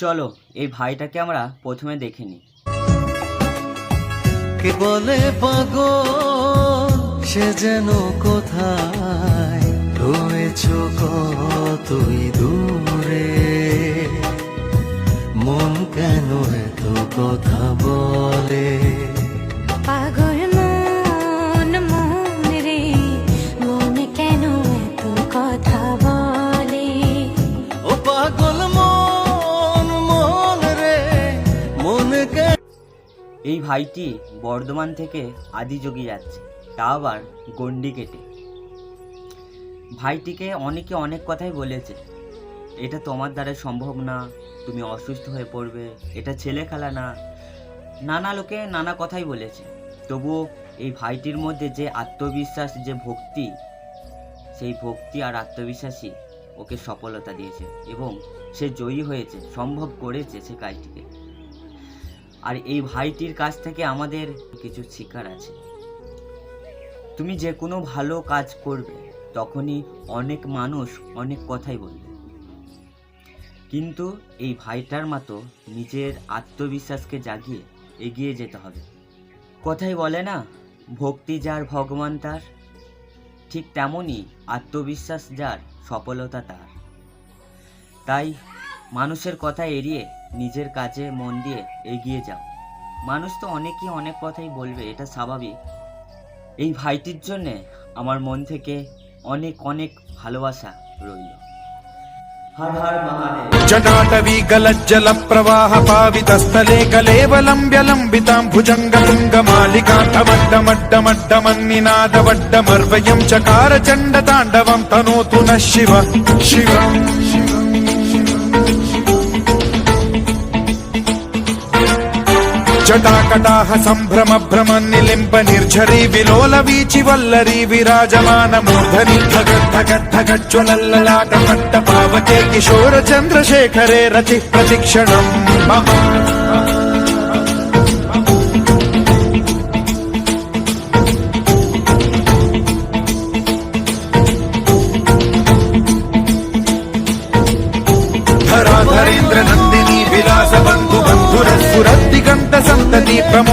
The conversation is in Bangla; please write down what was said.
চলো এই ভাইটাকে আমরা প্রথমে দেখে নিই। কে বলে পাগল সে যেন কোথায়? রয়েছ কতই দূরে। মন কেন এত কথা বলে? পাগল এই ভাইটি বর্ধমান থেকে আদিযোগী যাচ্ছে, তা আবার গন্ডি কেটে ভাইটিকে অনেকে অনেক কথাই বলেছে, এটা তোমার দ্বারা সম্ভব না, তুমি অসুস্থ হয়ে পড়বে, এটা ছেলে খেলা না। নানা লোকে নানা কথাই বলেছে, তবুও এই ভাইটির মধ্যে যে আত্মবিশ্বাস, যে ভক্তি, সেই ভক্তি আর আত্মবিশ্বাসই ওকে সফলতা দিয়েছে এবং সে জয়ী হয়েছে, সম্ভব করেছে সে কাজটিকে। আর এই ভাইটির কাছ থেকে আমাদের কিছু শিকার আছে। তুমি যে কোনো ভালো কাজ করবে, তখনই অনেক মানুষ অনেক কথাই বলবে। কিন্তু এই ভাইটার মতো নিজের আত্মবিশ্বাসকে জাগিয়ে এগিয়ে যেতে হবে। কথাই বলে না, ভক্তি যার, ভগবান তার। ঠিক তেমনই আত্মবিশ্বাস যার, সফলতা তার। তাই মানুষের কথা এড়িয়ে নিজের কাজে মন দিয়ে এগিয়ে যাও মানুষ তো অনেকেই অনেক কথাই বলবে এটা স্বাভাবিক এই ভাইটির জন্যে আমার মন থেকে অনেক অনেক ভালোবাসা রইল হর হর মহাদেব जटाटवी गलज्जलप्रवाह पावितस्थले कलेवलम्ब्यलम्बिताम् भुजङ्गतुङ्गमालिकान्तमड्डमड्डमड्डमन्निनादवड्डमर्वयम् चकार चण्डताण्डवम् तनोतु नः शिव शिव జటాకటాహ సంభ్రమ భ్రమ నిలింప నిర్ఝరీ విలోల వీచి వల్లరి విరాజమాన మూర్ధని గడ్డ గడ్డ పట్ట పావకే కిశోర చంద్రశేఖరే రతి ప్రతిక్షణం. ధరాధరేంద్ర నందిని విలాస బంధు బంధుర సురద్ది వసంత దీపము